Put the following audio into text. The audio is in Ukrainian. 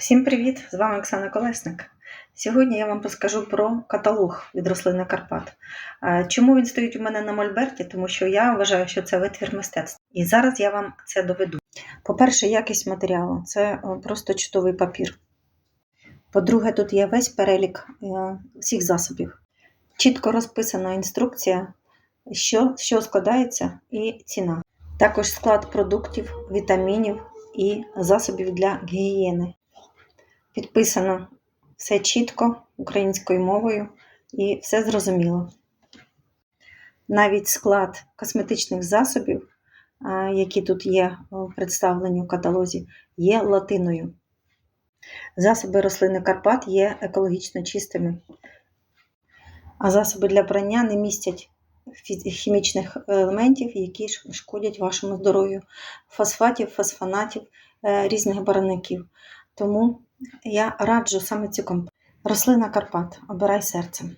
Всім привіт! З вами Оксана Колесник. Сьогодні я вам розкажу про каталог від рослини Карпат. Чому він стоїть у мене на мольберті? Тому що я вважаю, що це витвір мистецтва. І зараз я вам це доведу. По-перше, якість матеріалу це е, просто чудовий папір. По-друге, тут є весь перелік е, всіх засобів. Чітко розписана інструкція, що, що складається, і ціна. Також склад продуктів, вітамінів і засобів для гігієни. Підписано все чітко українською мовою і все зрозуміло. Навіть склад косметичних засобів, які тут є представлені у каталозі, є латиною. Засоби рослини Карпат є екологічно чистими, а засоби для прання не містять хімічних елементів, які шкодять вашому здоров'ю, фосфатів, фосфонатів, е, різних барвників. Тому я раджу саме цю компанію. Рослина Карпат. Обирай серцем.